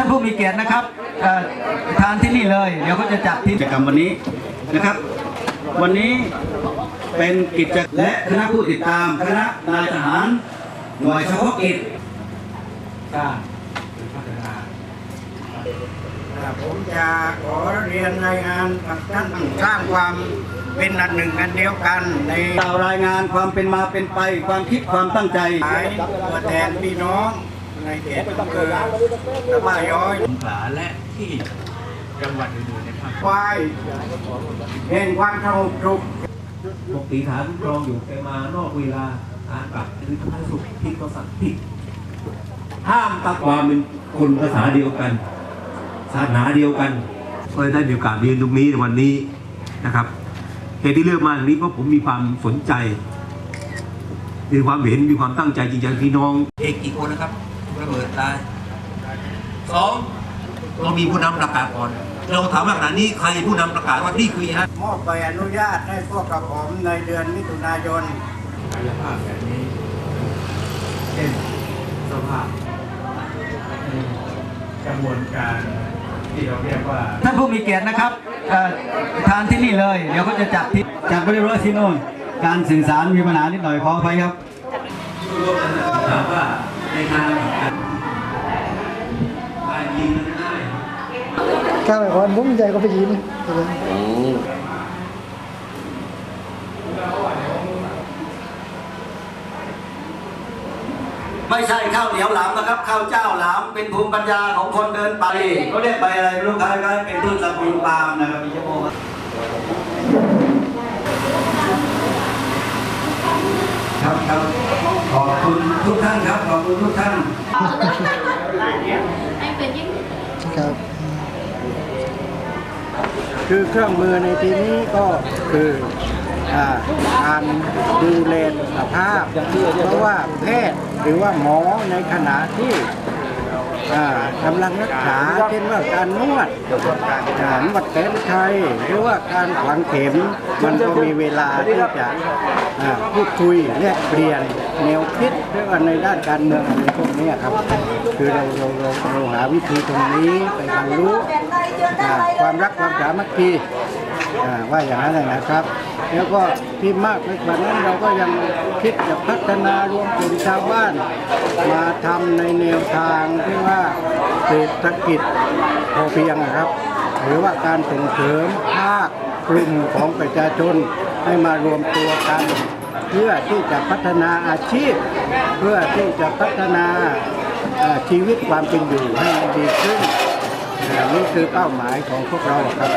ท่านผู้มีเกียรตินะครับเอ่อทานที่นี่เลย เดี๋ยวเขาจะจัดที่กิจกรรมวันนี้นะครับ วันนี้เป็นกิจและคณะผู้ติดตามคณะนายทหารหน่วยเฉพาะกิจสร้างหรือพัฒนาผมจะขอเรียนรายงานกับท่านสร้างความเป็นอันหนึ่งอันเดียวกันในกล่าวรายงานความเป็นมาเป็นไป ความคิดความตั้งใจหมายตัวแทนพี่น้อง ในเขตอำเภอตะบ้าย้อยสงขลาและที่จังหวัดอื่นๆในภาคควายแห่งความสงบสุขปกติฐานคุ้มครองอยู่แกมานอกเวลาฐานกลับคือทำให้สุขผิดก็สั่งผิดห้ามตักความเป็นคนภาษาเดียวกันศาสนาเดียวกันก็เลยได้มีโอกาสเรียนตรงนี้ในวันนี้นะครับเหตุที่เลือกมาตรงนี้เพราะผมมีความสนใจมีความเห็นมีความตั้งใจจริงๆพี่น้องเอกกี่คนนะครับ ระเบิดตายสองเรามีผู้นำประกาศก่อน เราถามว่าขณะนี้ใครผู้นำประกาศว่านี่คือฮะมอบใบอนุญาตให้พวกกระผมในเดือนมิถุนายนกายภาพแบบนี้เช่นสภาพกระบวนการที่เราเรียกว่าท่านผู้มีเกียรตินะครับเอ่อทานที่นี่เลย เดี๋ยวเขาจะจัดที่จัดไปเรียบร้อยที่โน่นการสื่อสารมีปัญหานิดหน่อยขออภัยครับถามว่าในทาง ข้าวไอ้คนผมใจก็ไปยินไม่ใช่ข้าวเหนียวหลามนะครับ ข้าวเจ้าหลามเป็นภูมิปัญญาของคนเดินไปเขาเรียกไปอะไรไม่รู้คล้ายๆเป็นพืชตระกูลปาล์มนะครับมีชั่วโมงครับครับขอบคุณทุกท่านครับขอบคุณทุกท่าน anh về những ครับ คือเครื่องมือในที่นี้ก็คืออ่าการดูแลสุขภาพ เพราะว่าแพทย์หรือว่าหมอในขณะที่ อ่ากำลังรักษาเช่นว่าการนวดอ่านวดแผนไทยหรือว่าการฝังเข็มมันก็มีเวลาที่จะอ่าพูดคุยแลกเปลี่ยนแนวคิดเรื่องในด้านการเมืองอะไรพวกนี้ครับ คือเราเราเราเราหาวิธีตรงนี้ไปบรรลุอ่าความรักความสามัคคีอ่ ว่าอย่างนั้นเลยนะครับ แล้วก็ที่มากไปกว่านั้นเราก็ยังคิดจะพัฒนารวมกลุ่มชาวบ้าน มาทำในแนวทางที่ว่าเศรษฐกิจพอเพียงนะครับ หรือว่าการส่งเสริมภาคกลุ่มของประชาชนให้มารวมตัวกันเพื่อที่จะพัฒนาอาชีพ เพื่อที่จะพัฒนาชีวิตความเป็นอยู่ให้ดีขึ้นนี่คือเป้าหมายของพวกเราครับ